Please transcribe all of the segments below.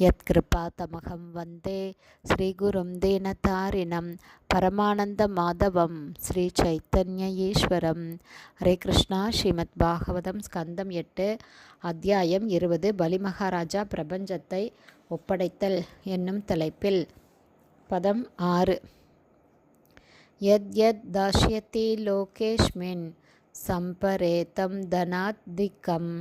यत्कृपातमहं वन्दे श्रीगुरुं दीनतारिणं परमानन्दमाधवं श्रीचैतन्य ஈஸ்வரம் ஹரே கிருஷ்ணா ஸ்ரீமத் பாகவதம் ஸ்கந்தம் எட்டு அத்தியாயம் இருபது பலிமகாராஜா பிரபஞ்சத்தை ஒப்படைத்தல் என்னும் தலைப்பில் பதம் ஆறு யத் யத் தாஷ்யதி லோகேஷ்மின் சம்பரேதம் தனாத்திகம்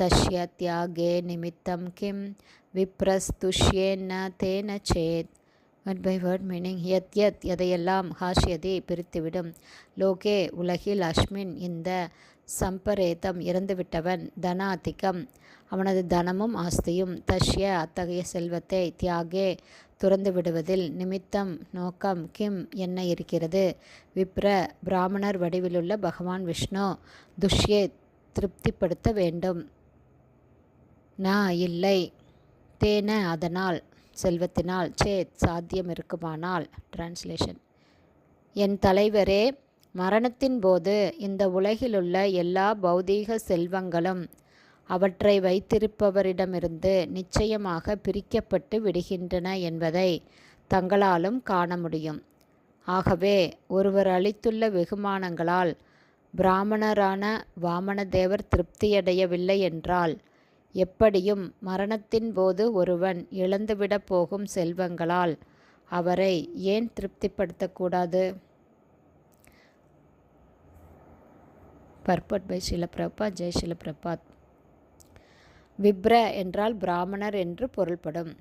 தஷ்ய தியாகே நிமித்தம் கிம் விப்ரஸ்துஷ்யேன தேன சேத் வேர்ட் பை வேர்ட் மீனிங் யத் யத் எதையெல்லாம் ஹாஷ்யதி பிரித்துவிடும்। லோகே உலகில் அஸ்மின் இந்த சம்பரேதம் இறந்துவிட்டவன் தனாதிக்கம்। அவனது தனமும் ஆஸ்தியும் தஷ்ய அத்தகைய செல்வத்தை தியாகே துறந்து விடுவதில் நிமித்தம் நோக்கம் கிம்? என்ன இருக்கிறது? விப்ர பிராமணர் வடிவிலுள்ள பகவான் விஷ்ணு துஷ்யே திருப்திப்படுத்த வேண்டும். நான் இல்லை. தேன அதனால் செல்வத்தினால் சேத் சாத்தியம் இருக்குமானால் டிரான்ஸ்லேஷன் என் தலைவரே மரணத்தின் போது இந்த உலகிலுள்ள எல்லா பௌதீக செல்வங்களும் அவற்றை வைத்திருப்பவரிடமிருந்து நிச்சயமாக பிரிக்கப்பட்டு விடுகின்றன என்பதை தங்களாலும் காண முடியும். ஆகவே ஒருவர் அளித்துள்ள வெகுமானங்களால் பிராமணரான வாமனதேவர் திருப்தியடையவில்லை என்றால் எப்படியும் மரணத்தின் போது ஒருவன் இழந்துவிடப் போகும் செல்வங்களால் அவரை ஏன் திருப்திப்படுத்தக்கூடாது? பர்பட் பை ஷிலப்பிரபாத் ஜெய் ஷிலப்பிரபாத் விப்ர என்றால் பிராமணர் என்று பொருள்படும்.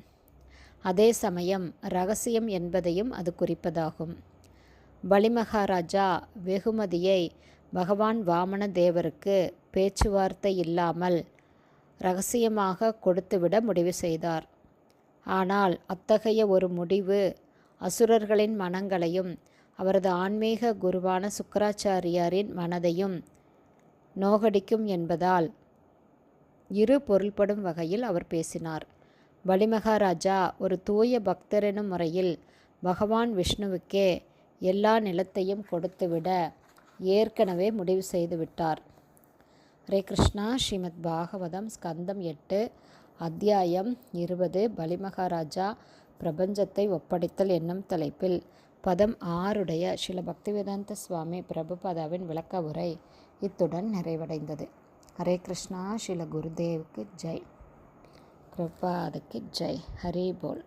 அதே சமயம் ரகசியம் என்பதையும் அது குறிப்பதாகும். பலிமகாராஜா வெகுமதியை பகவான் வாமன தேவருக்கு பேச்சுவார்த்தை இல்லாமல் ரகசியமாக கொடுத்துவிட முடிவு செய்தார். ஆனால் அத்தகைய ஒரு முடிவு அசுரர்களின் மனங்களையும் அவரது ஆன்மீக குருவான சுக்கராச்சாரியாரின் மனதையும் நோகடிக்கும் என்பதால் இரு பொருள்படும் வகையில் அவர் பேசினார். பலிமகாராஜா ஒரு தூய பக்தரெனும் முறையில் பகவான் விஷ்ணுவுக்கே எல்லா நிலத்தையும் கொடுத்துவிட ஏற்கனவே முடிவு செய்துவிட்டார் ஹரே கிருஷ்ணா. ஸ்ரீமத் பாகவதம் ஸ்கந்தம் எட்டு அத்தியாயம் இருபது. பலிமகாராஜா பிரபஞ்சத்தை ஒப்படைத்தல் என்னும் தலைப்பில் பதம் ஆறுடைய ஸ்ரீல பக்திவேதாந்த சுவாமி பிரபுபதாவின் விளக்க உரை இத்துடன் நிறைவடைந்தது. ஹரே கிருஷ்ணா. ஸ்ரீல குருதேவுக்கு ஜெய். கிருபாதுக்கு ஜெய். ஹரி போல்.